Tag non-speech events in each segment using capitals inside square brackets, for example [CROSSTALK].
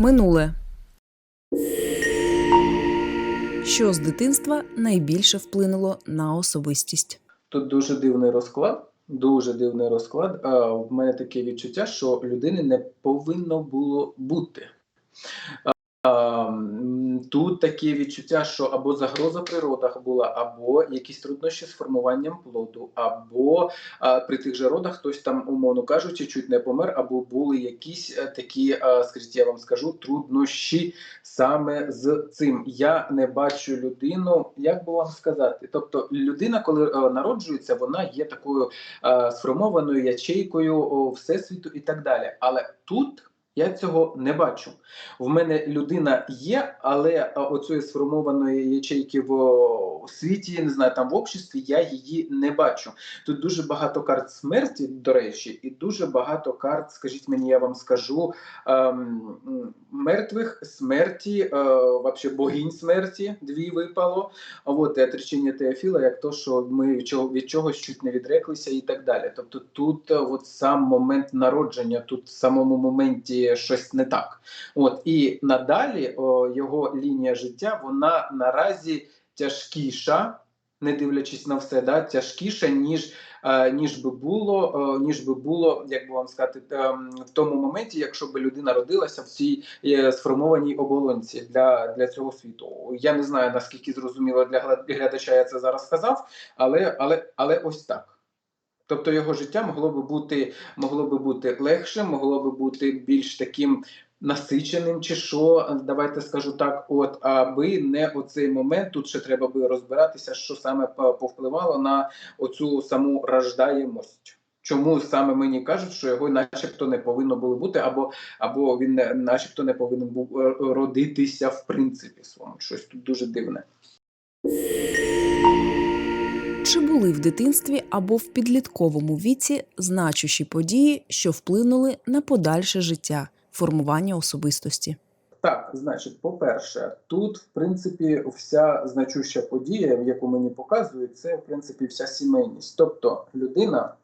Минуле. Що з дитинства найбільше вплинуло на особистість? Тут дуже дивний розклад. Дуже дивний розклад. А, в мене таке відчуття, що людини не повинно було бути. А, м, тут таке відчуття, що або загроза природах була, або якісь труднощі з формуванням плоду, або а, при тих же родах хтось там, умовно кажучи, чуть не помер, або були якісь е, такі, а, скажіть, я вам скажу, труднощі саме з цим. Я не бачу людину, як би вам сказати. Тобто, людина, коли е, народжується, вона є такою е, сформованою ячейкою всесвіту і так далі. Але тут. Я цього не бачу. В мене людина є, але е, оцієї сформованої ячейки в світі, не знаю, там в обществі, я її не бачу. Тут дуже багато карт смерті, до речі, і дуже багато карт, скажіть мені, я вам скажу, ем, мертвих, смерті, е, вообще богинь смерті, дві випало. А от отречення Теофіла, як то, що ми від чогось чуть не відреклися і так далі. Тобто тут е, от сам момент народження, тут в самому моменті щось не так. От і надалі о, його лінія життя, вона наразі тяжкіша, не дивлячись на все, да, тяжкіша, ніж, е, ніж би було, ніж би було, як би вам сказати, ем, в тому моменті, якщо б людина родилася в цій е, сформованій оболонці для, для цього світу. Я не знаю наскільки зрозуміло для глядача я це зараз сказав, але, але, але ось так. Тобто його життя могло би бути могло би бути легше, могло би бути більш таким насиченим, чи що, давайте скажу так, от аби не оцей момент, тут ще треба би розбиратися, що саме повпливало на оцю саму рождаємость. Чому саме мені кажуть, що його начебто не повинно було бути, або, або він начебто не повинен був е, родитися в принципі своєму. Щось тут дуже дивне. Чи були в дитинстві або в підлітковому віці значущі події, що вплинули на подальше життя, формування особистості? Так, значить, по-перше, тут, в принципі, вся значуща подія, яку мені показують, це в принципі вся сімейність. Тобто, людина.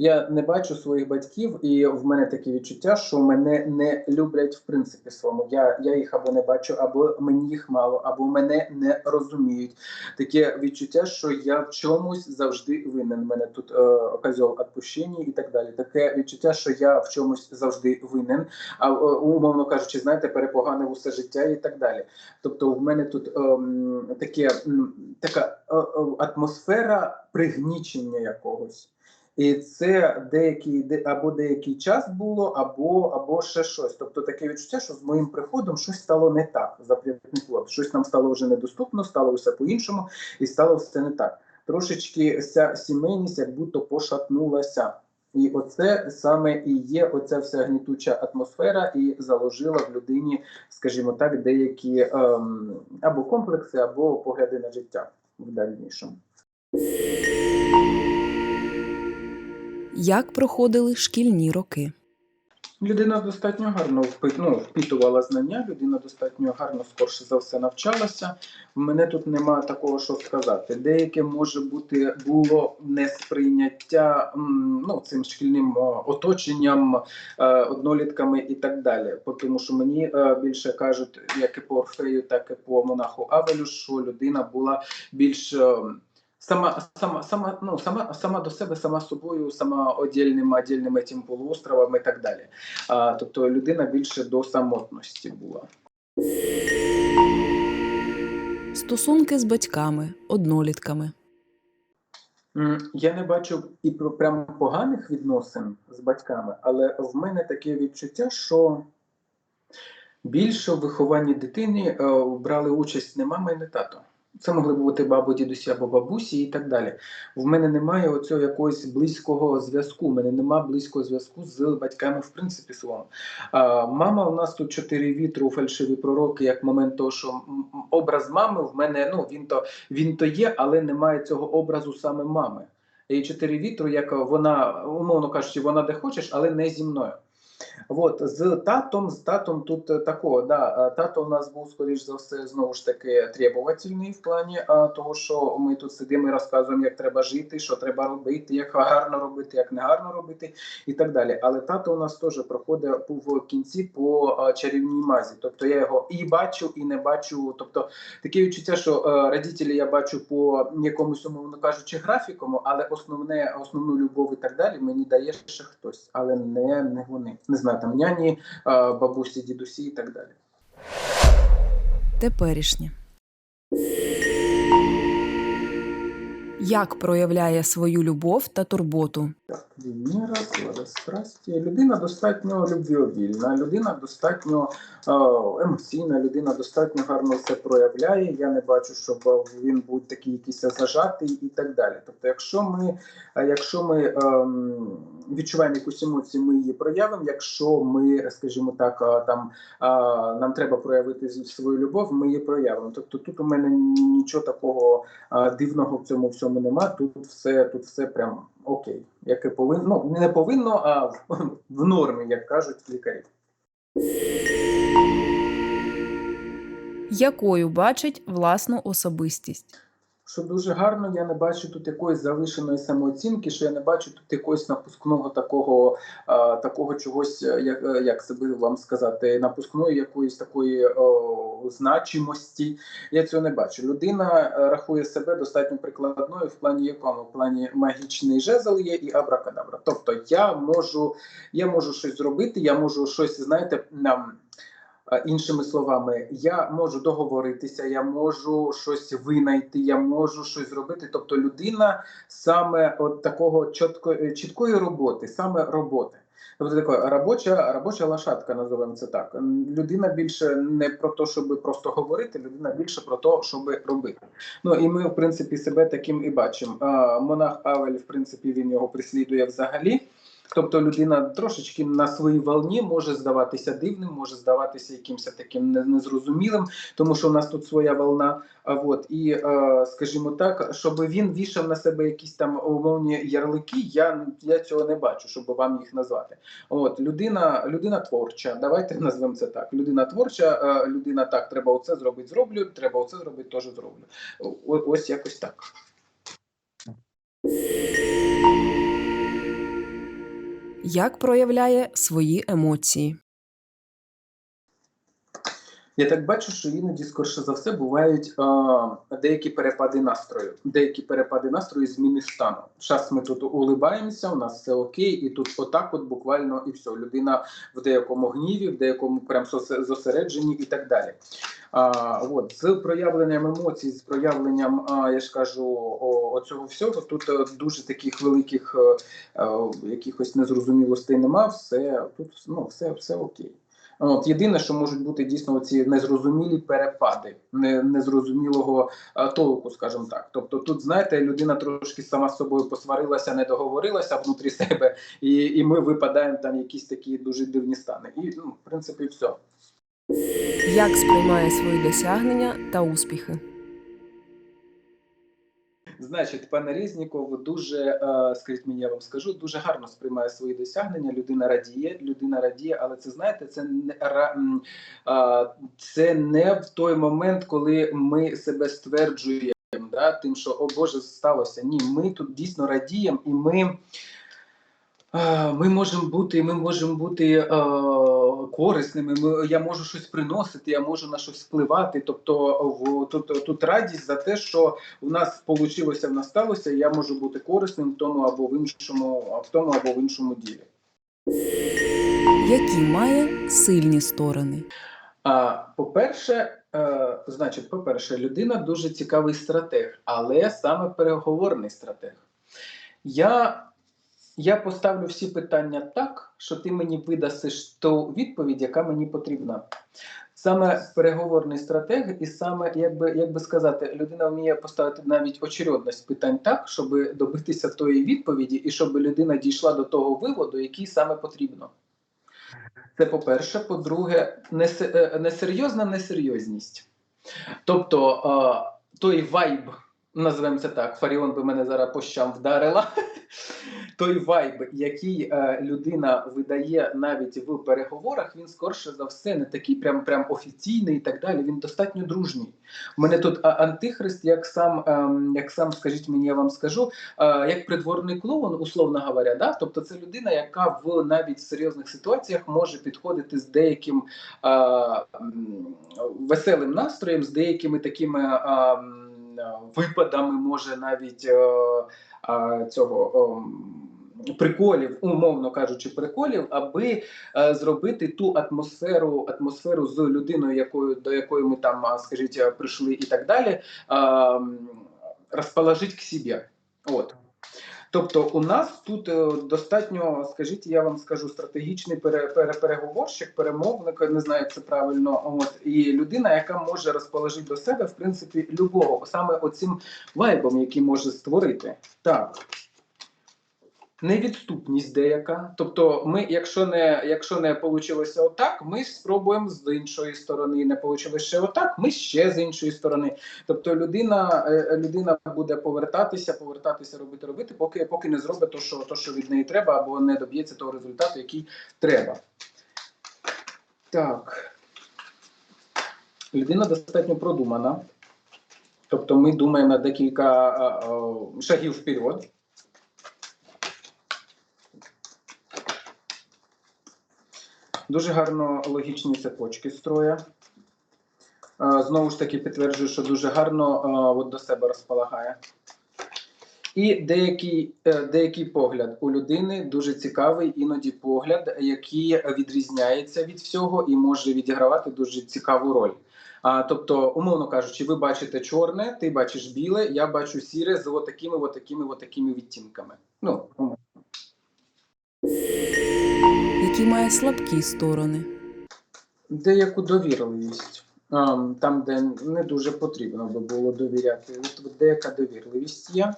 Я не бачу своїх батьків, і в мене таке відчуття, що мене не люблять в принципі своєму. Я, я їх або не бачу, або мені їх мало, або мене не розуміють. Таке відчуття, що я в чомусь завжди винен. Мене тут е, козьол відпущення і так далі. Таке відчуття, що я в чомусь завжди винен. А е, умовно кажучи, знаєте, перепоганив усе життя і так далі. Тобто, в мене тут ем, таке така е, е, атмосфера пригнічення якогось. І це деякий або деякий час було, або, або ще щось. Тобто таке відчуття, що з моїм приходом щось стало не так. Запрятний хлоп. Щось нам стало вже недоступно, стало все по-іншому, і стало все не так. Трошечки ця сімейність як будто пошатнулася. І оце саме і є оця вся гнітуча атмосфера, і заложила в людині, скажімо так, деякі ем, або комплекси, або погляди на життя в дальнішому. Як проходили шкільні роки? Людина достатньо гарно ну, впитувала знання, людина достатньо гарно, скорше за все, навчалася. Мене тут нема такого, що сказати. Деяке може бути було несприйняття ну, цим шкільним оточенням, е, однолітками і так далі. Бо Тому що мені е, більше кажуть, як і по Орфею, так і по монаху Авелю, що людина була більш. Сама, сама, сама, ну, сама, сама до себе, сама собою, сама одільним, одільним этим полуостровом і так далі. А, тобто людина більше до самотності була. Стосунки з батьками, однолітками. Я не бачу і про прямо поганих відносин з батьками, але в мене таке відчуття, що більше в вихованні дитини е, брали участь не мама і не тато. Це могли бути бабу, дідусі або бабусі і так далі. В мене немає оцього якогось близького зв'язку. У мене немає близького зв'язку з батьками, в принципі, своєму. А, мама, у нас тут чотири вітру, фальшиві пророки, як момент того, що образ мами в мене ну він то він то є, але немає цього образу саме мами. І чотири вітру, як вона, умовно кажучи, вона де хочеш, але не зі мною. От з татом, з татом тут е, такого, да, е, тато у нас був, скоріш за все, знову ж таки требовательний в плані а, того, що ми тут сидимо і розказуємо, як треба жити, що треба робити, як гарно робити, як не гарно робити, і так далі. Але тато у нас теж проходить в кінці по а, чарівній мазі. Тобто я його і бачу, і не бачу. Тобто таке відчуття, що е, родителі я бачу по якомусь, умовно кажучи, графікому, але основне, основну любов і так далі мені дає ще хтось, але не, не вони. Не знаю, там няні, бабусі, дідусі і так далі. Теперішнє. Як проявляє свою любов та турботу? Так, Венера, сладострастя. Людина достатньо любвіобільна, людина достатньо е, емоційна, людина достатньо гарно все проявляє. Я не бачу, щоб він був такий якийсь зажатий і так далі. Тобто, якщо ми, е, якщо ми ем, відчуваємо якусь емоцію, ми її проявимо. Якщо ми, скажімо так, е, там е, нам треба проявити свою любов, ми її проявимо. Тобто тут у мене нічого такого дивного в цьому всьому нема. Тут все, тут все прям окей, яке повинно, ну не повинно, а в, нормі, як кажуть лікарі. Якою бачить власну особистість? Що дуже гарно, я не бачу тут якоїсь завишеної самооцінки, що я не бачу тут якогось напускного такого, а, такого чогось, е, як, е, як себе вам сказати, напускної якоїсь такої о, значимості. Я цього не бачу. Людина е, рахує себе достатньо прикладною в плані якому? В плані магічний жезл є і абракадабра. Тобто я можу, я можу щось зробити, я можу щось, знаєте, нам. Іншими словами, я можу договоритися, я можу щось винайти, я можу щось зробити. Тобто, людина саме от такого чітко, чіткої роботи, саме роботи. Тобто така робоча, робоча лошадка, називаємо це так. Людина більше не про те, щоб просто говорити, людина більше про те, щоб робити. Ну і ми, в принципі, себе таким і бачимо. Монах Авель, в принципі, він його прислідує взагалі. Тобто людина трошечки на своїй волні може здаватися дивним, може здаватися якимось таким незрозумілим, тому що у нас тут своя волна. А от і е, скажімо так, щоб він вішав на себе якісь там умовні ярлики, я, я цього не бачу, щоб вам їх назвати. От людина, людина творча. Давайте назвемо це так. Людина творча, е, людина так, треба оце зробити, зроблю, треба оце зробити, теж зроблю. Ось якось так. Як проявляє свої емоції? Я так бачу, що іноді, скорше за все, бувають е, деякі перепади настрою, деякі перепади настрою, зміни стану. Зараз ми тут улибаємося, у нас все окей, і тут отак, от буквально і все. Людина в деякому гніві, в деякому прям зосередженні і так далі. А, от, з проявленням емоцій, з проявленням, а, я ж кажу, о, оцього всього, тут е, дуже таких великих е, е, якихось незрозумілостей нема. Все тут ну, все, все окей. От єдине, що можуть бути дійсно ці незрозумілі перепади, не, незрозумілого а, толку, скажімо так. Тобто, тут знаєте, людина трошки сама з собою посварилася, не договорилася внутрі себе, і, і ми випадаємо там якісь такі дуже дивні стани. І ну, в принципі, все. Як сприймає свої досягнення та успіхи? Значить, пане Різніков дуже, е, скажіть мені, я вам скажу, дуже гарно сприймає свої досягнення. Людина радіє, людина радіє, але це знаєте, це не це не в той момент, коли ми себе стверджуємо, да, тим, що о Боже, сталося. Ні, ми тут дійсно радіємо, і ми. Е, Ми можемо бути, ми можемо бути е, корисними. Ми, я можу щось приносити, я можу на щось впливати. Тобто, в тут, тут радість за те, що у нас вийшло, в нас сталося, я можу бути корисним в тому або в іншому, в тому або в іншому ділі. Які має сильні сторони? А, по-перше, е, значить, по-перше, людина дуже цікавий стратег, але саме переговорний стратег. Я, я поставлю всі питання так, що ти мені видасиш ту відповідь, яка мені потрібна. Саме переговорний стратег, і саме, як би, як би сказати, людина вміє поставити навіть очередність питань так, щоб добитися тої відповіді, і щоб людина дійшла до того виводу, який саме потрібно. Це по-перше. По-друге, е, несерйозна несерйозність. Тобто е, той вайб, називаємо це так, Фаріон би мене зараз по щам вдарила. [LAUGHS] Той вайб, який е, людина видає навіть в переговорах, він скорше за все не такий прям прям офіційний і так далі. Він достатньо дружній. У мене тут антихрист, як сам, ем, як сам, скажіть мені, я вам скажу, е, як придворний клоун, условно говоря, да? тобто це людина, яка в навіть серйозних ситуаціях може підходити з деяким е, веселим настроєм, з деякими такими е, випадами, може навіть е, е, цього. Приколів, умовно кажучи, приколів, аби е, зробити ту атмосферу, атмосферу з людиною, якою до якої ми там, скажіть, е, прийшли, і так далі, е, розположити к собі. От. Тобто, у нас тут е, достатньо, скажіть, я вам скажу, стратегічний пере, пере, переговорщик, перемовник, не знаю, як це правильно. От і людина, яка може розположити до себе, в принципі, любого, саме оцим вайбом, який може створити. Так. Невідступність деяка. Тобто, ми, якщо не якщо не вийшло отак, ми спробуємо з іншої сторони. Не вийшло ще отак, ми ще з іншої сторони. Тобто, людина е, людина буде повертатися, повертатися, робити, робити, поки поки не зробить то, що то, що від неї треба, або не доб'ється того результату, який треба. Так. Людина достатньо продумана. Тобто, ми думаємо на декілька а, а, шагів вперед. Дуже гарно логічні цепочки строя. Знову ж таки підтверджую, що дуже гарно от до себе розполагає. І деякий, е, деякий погляд у людини дуже цікавий, іноді погляд, який відрізняється від всього і може відігравати дуже цікаву роль. А, тобто, умовно кажучи, ви бачите чорне, ти бачиш біле, я бачу сіре з отакими, отакими, отакими відтінками. Ну, умовно. Які має слабкі сторони. деяку довірливість. Там, де не дуже потрібно би було довіряти. От, деяка довірливість є.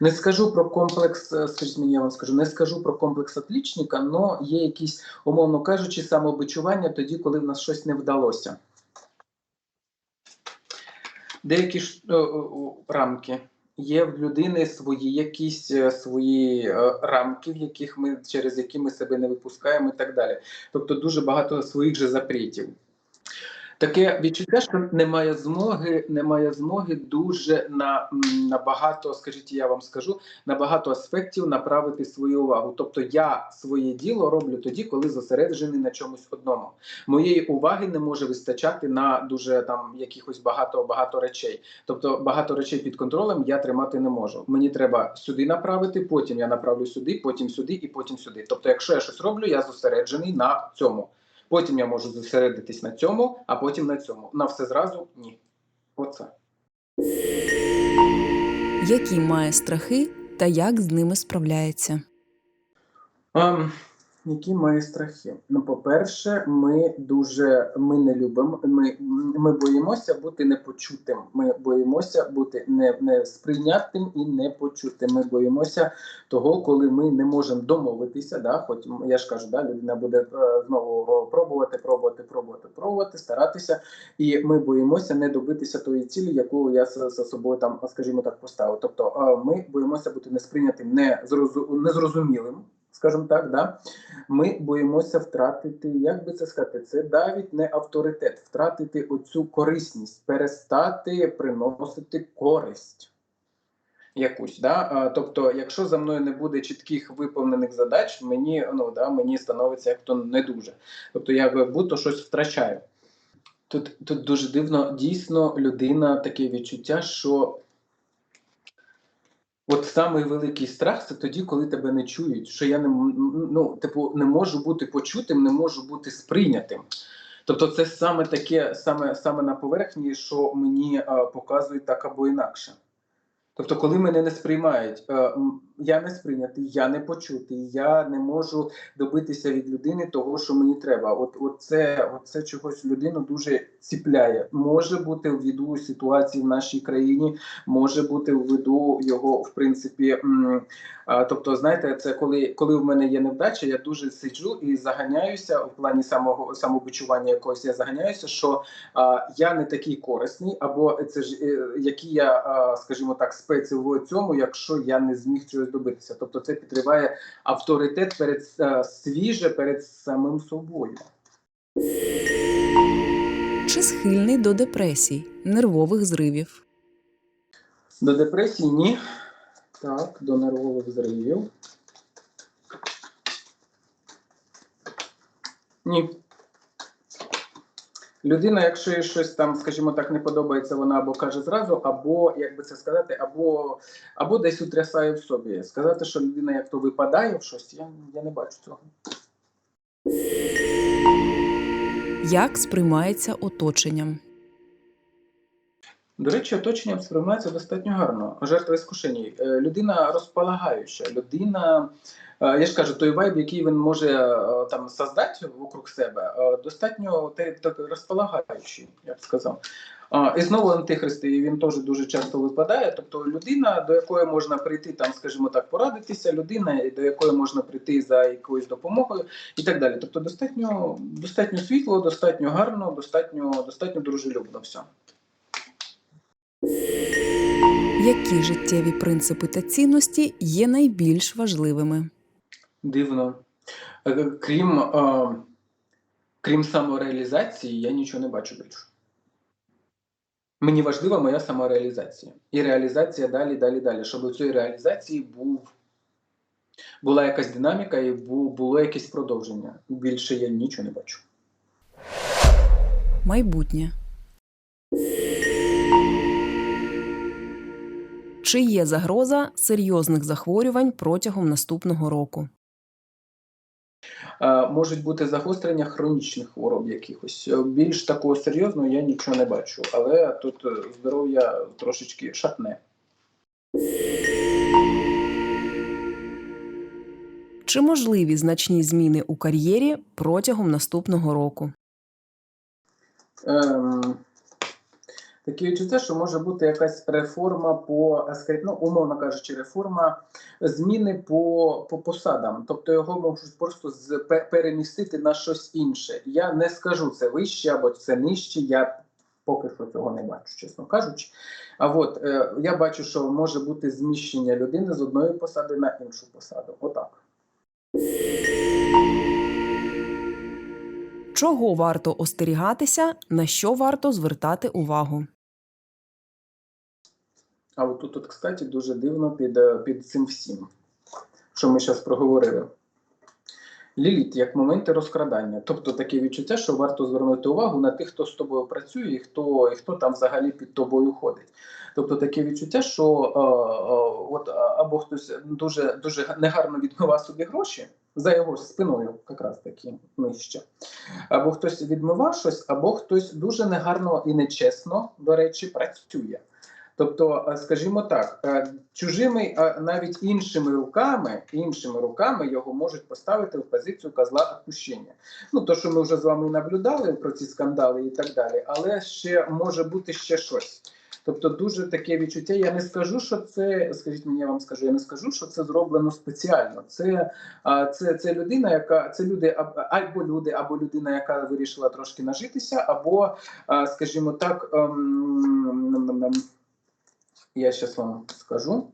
Не скажу про комплекс, е, скажіть мені, я вам скажу, не скажу про комплекс отлічника, але є якісь, умовно кажучи, самобичування тоді, коли в нас щось не вдалося. Деякі ж е, е, рамки. Є в людини свої якісь е, свої е, рамки, в яких ми через які ми себе не випускаємо, і так далі. Тобто дуже багато своїх же запретів. Таке відчуття, що немає змоги, немає змоги дуже на, на багато, скажіть, я вам скажу, на багато аспектів направити свою увагу. Тобто я своє діло роблю тоді, коли зосереджений на чомусь одному. Моєї уваги не може вистачати на дуже там якихось багато багато речей. Тобто багато речей під контролем я тримати не можу. Мені треба сюди направити, потім я направлю сюди, потім сюди і потім сюди. Тобто, якщо я щось роблю, я зосереджений на цьому. Потім я можу зосередитись на цьому, а потім на цьому. На все зразу ні. Оце. Які має страхи та як з ними справляється. Ем, які має страхи? Ну, по-перше, ми дуже ми не любимо. Ми, ми боїмося бути непочутим. Ми боїмося бути не, не сприйнятим і непочутим. Ми боїмося того, коли ми не можемо домовитися. Да? Хоч я ж кажу, да, людина буде е, знову пробувати, пробувати, пробувати, пробувати, старатися. І ми боїмося не добитися тої цілі, яку я за, собою там, скажімо так, поставив. Тобто, е, ми боїмося бути несприйнятим, не зрозу- незрозумілим. Скажімо так, да? ми боїмося втратити, як би це сказати, це навіть не авторитет, втратити оцю корисність, перестати приносити користь якусь. Да? Тобто, якщо за мною не буде чітких виповнених задач, мені, ну, да, мені становиться як то не дуже. Тобто, я як будто щось втрачаю. Тут, тут дуже дивно, дійсно, людина таке відчуття, що От самий великий страх це тоді, коли тебе не чують, що я не ну, типу, не можу бути почутим, не можу бути сприйнятим. Тобто, це саме таке, саме, саме на поверхні, що мені е, показують так або інакше. Тобто, коли мене не сприймають, е, я не сприйнятий, я не почутий, я не можу добитися від людини того, що мені треба. От, от це, от це чогось людину дуже ціпляє. Може бути в віду ситуації в нашій країні, може бути в виду його, в принципі. м, а, тобто, знаєте, це коли, коли в мене є невдача, я дуже сиджу і заганяюся в плані самого самобичування якогось. Я заганяюся, що а, я не такий корисний, або це ж е, який я, а, скажімо так, спеці в цьому, якщо я не зміг чогось добитися. Тобто, це підриває авторитет перед е, свіже перед самим собою. Чи схильний до депресій, нервових зривів? До депресії ні. Так, до нервових зривів. Ні. Людина, якщо їй щось там, скажімо так, не подобається, вона або каже зразу, або, як би це сказати, або, або десь утрясає в собі. Сказати, що людина як то випадає в щось, я, я не бачу цього. Як сприймається оточенням? До речі, оточенням сприймається достатньо гарно. Жертва іскушені. Е, Людина розполагаюча, людина, я ж кажу, той вайб, який він може е, там создати вокруг себе, е, достатньо розполагаючий, я б сказав. І знову антихрист, і він теж дуже часто випадає. Тобто людина, до якої можна прийти, там, скажімо так, порадитися, людина, до якої можна прийти за якоюсь допомогою і так далі. Тобто достатньо, достатньо світло, достатньо гарно, достатньо, достатньо дружелюбно все. Які життєві принципи та цінності є найбільш важливими? Дивно. Е, Крім, е, крім самореалізації, я нічого не бачу більше. Мені важлива моя самореалізація. І реалізація далі, далі, далі. Щоб у цій реалізації був, була якась динаміка і бу- було якесь продовження. Більше я нічого не бачу. Майбутнє. Чи є загроза серйозних захворювань протягом наступного року? Е, Можуть бути загострення хронічних хвороб якихось. Е, Більш такого серйозного я нічого не бачу, але тут е, здоров'я трошечки шатне. Чи можливі значні зміни у кар'єрі протягом наступного року? Ем, таке відчуття, що може бути якась реформа по е, ну, умовно кажучи, реформа зміни по, по посадам. Тобто його можуть просто з, перемістити на щось інше. Я не скажу це вище або це нижче. Я поки що цього не бачу, чесно кажучи. А от е, я бачу, що може бути зміщення людини з одної посади на іншу посаду. Отак. Чого варто остерігатися, на що варто звертати увагу? А от тут, от, кстати, дуже дивно під, е, під цим всім, що ми зараз проговорили. Ліліт як моменти розкрадання. Тобто таке відчуття, що варто звернути увагу на тих, хто з тобою працює, і хто, і хто там взагалі під тобою ходить. Тобто таке відчуття, що е, е, от, е, або хтось дуже, дуже негарно відмиває собі гроші за його спиною, якраз таки нижче. Або хтось відмивав щось, або хтось дуже негарно і нечесно, до речі, працює. Тобто, е, скажімо так, е, чужими, е, навіть іншими руками, іншими руками його можуть поставити в позицію козла відпущення. Ну то, що ми вже з вами наблюдали про ці скандали і так далі, але ще може бути ще щось. Тобто, дуже таке відчуття. Я не скажу, що це, скажіть мені, я вам скажу, я не скажу, що це зроблено спеціально. Це, це, це людина, яка це люди або люди, або людина, яка вирішила трошки нажитися, або, скажімо так, ем, м-м-м, я зараз вам скажу.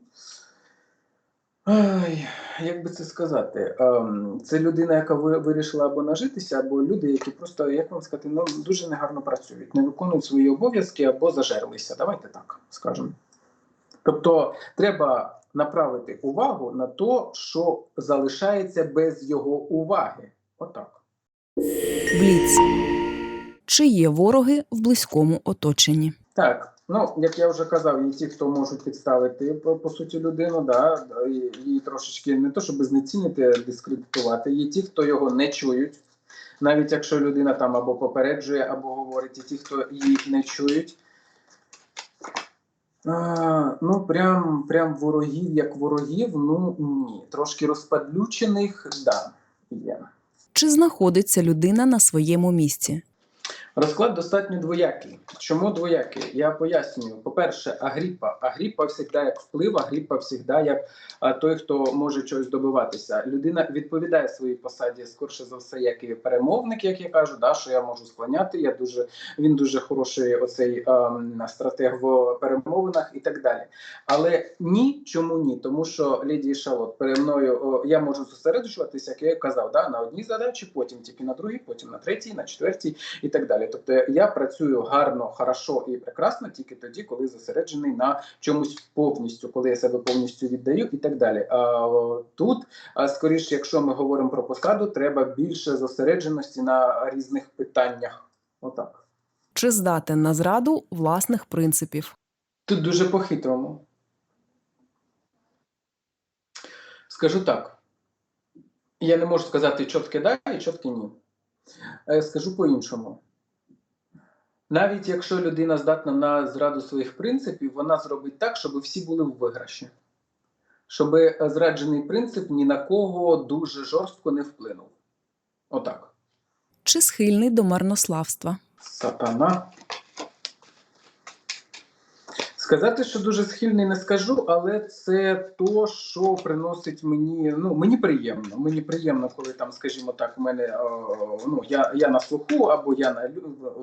Ай, як би це сказати? Ем, це людина, яка вирішила або нажитися, або люди, які просто, як вам сказати, ну, дуже негарно працюють, не виконують свої обов'язки або зажерлися. Давайте так скажемо. Тобто, треба направити увагу на те, що залишається без його уваги. Отак. Бліц. Чи є вороги в близькому оточенні? Так, ну як я вже казав, є ті, хто можуть підставити по, по суті людину, да, і трошечки не то, щоб знецінити, дискредитувати. Є ті, хто його не чують, навіть якщо людина там або попереджує, або говорить, і ті, хто її не чують. А, ну, прям, прям ворогів, як ворогів, ну ні. Трошки розпадлючених, да, є. Чи знаходиться людина на своєму місці? Розклад достатньо двоякий. Чому двоякий? Я пояснюю. По-перше, Агріпа. Агріпа завжди як вплив, Агріпа завжди як той, хто може чогось добиватися. Людина відповідає своїй посаді скорше за все, як і перемовник, як я кажу, да, що я можу склоняти. Я дуже він дуже хороший оцей ем, стратег в перемовинах і так далі. Але ні, чому ні? Тому що леді Шалот пере мною о, я можу зосереджуватися, як я казав, да, на одній задачі, потім тільки на другій, потім на третій, на четвертій і так далі. Тобто я працюю гарно, хорошо і прекрасно тільки тоді, коли зосереджений на чомусь повністю, коли я себе повністю віддаю, і так далі. А тут, скоріше, якщо ми говоримо про посаду, треба більше зосередженості на різних питаннях. Отак. Чи здатен на зраду власних принципів? Тут дуже по-хитрому. Скажу так. Я не можу сказати чітке да і чітке ні. Е, Скажу по-іншому. Навіть якщо людина здатна на зраду своїх принципів, вона зробить так, щоб всі були в виграші. Щоб е, зраджений принцип ні на кого дуже жорстко не вплинув. Отак. Чи схильний до марнославства? Сатана. Сказати, що дуже схильний, не скажу, але це то, що приносить мені. Ну мені приємно. Мені приємно, коли там, скажімо так, в мене о, ну я, я на слуху, або я на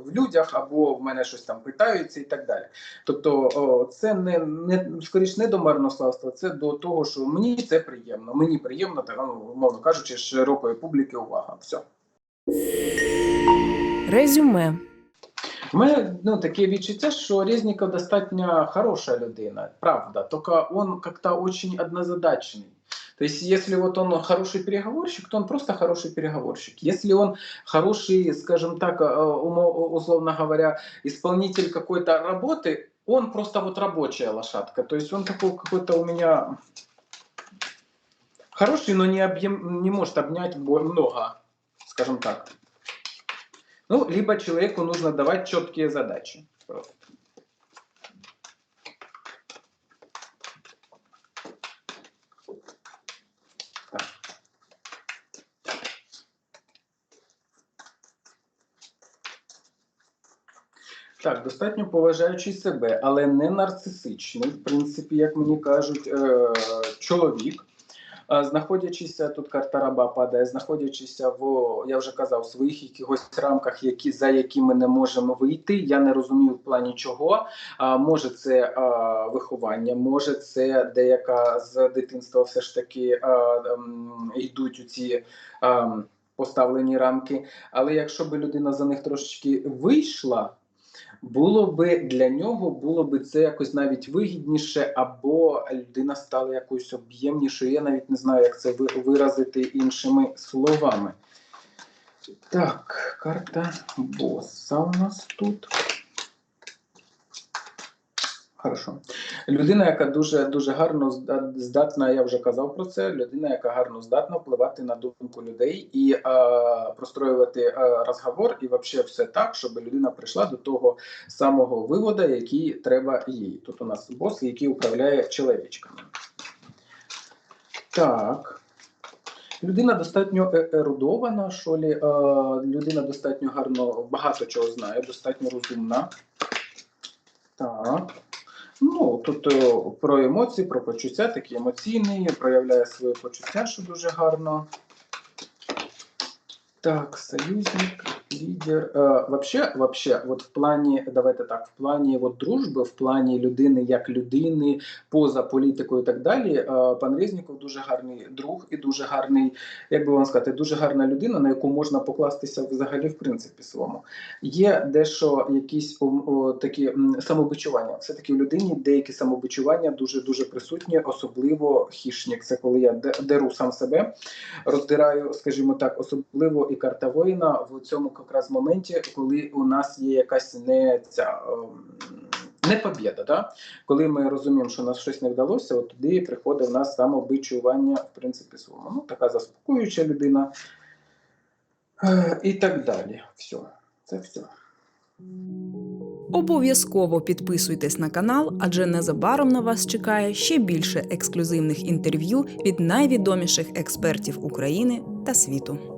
в людях, або в мене щось там питаються і так далі. Тобто, це не, не скоріш не до марнославства, це до того, що мені це приємно. Мені приємно, так, ну, умовно кажучи, широкої публіки увага. Все. Резюме. У ну, таке відчуття, що Резніков достатньо хорошая людина, правда, только он как-то очень однозадачный. То есть, если вот он хороший переговорщик, то он просто хороший переговорщик. Если он хороший, скажем так, э, условно говоря, исполнитель какой-то работы, он просто вот рабочая лошадка. То есть он такой какой-то у меня хороший, но не, объем, не может обнять много, скажем так. Ну, либо человеку нужно давать четкие задачи. Так, достатньо поважаючий себе, але не нарцисичний, в принципі, як мені кажуть, е- чоловік. А, Знаходячись тут карта раба падає, знаходячися в я вже казав, своїх якихось рамках, які за які ми не можемо вийти. Я не розумію в плані чого. А може, це а, виховання, може, це деяка з дитинства все ж таки а, ем, йдуть у ці а, поставлені рамки. Але якщо б людина за них трошечки вийшла. Було би для нього було би це якось навіть вигідніше, або людина стала якоюсь об'ємнішою. Я навіть не знаю, як це виразити іншими словами. Так, карта боса у нас тут. Хорошо. Людина, яка дуже дуже гарно здатна, я вже казав про це. Людина, яка гарно здатна впливати на думку людей і е, простроювати е, розговор, і взагалі все так, щоб людина прийшла до того самого виводу, який треба їй. Тут у нас бос, який управляє чоловічками. Так. Людина достатньо е- ерудована, що лі, е, людина достатньо гарно багато чого знає, достатньо розумна. Так. Ну, е, про емоції, про почуття, такі емоційні, проявляє своє почуття, що дуже гарно. Так, союзник, лідер. Е, вообще, вообще, от в плані, давайте так, в плані от дружби, в плані людини як людини, поза політикою і так далі, е, пан Резніков дуже гарний друг і дуже гарний, як би вам сказати, дуже гарна людина, на яку можна покластися взагалі в принципі своєму. Є дещо якісь о, о, такі самобичування. Все-таки в людині деякі самобичування дуже дуже присутні, особливо хішнік. Це коли я деру сам себе, роздираю, скажімо так, особливо і карта воїна в цьому якраз моменті, коли у нас є якась не ця. ем, Не побєда, да? коли ми розуміємо, що у нас щось не вдалося, от тоді приходить в нас самобичування, в принципі, своєму. Ну, така заспокоююча людина е, і так далі. Все, це все. Обов'язково підписуйтесь на канал, адже незабаром на вас чекає ще більше ексклюзивних інтерв'ю від найвідоміших експертів України та світу.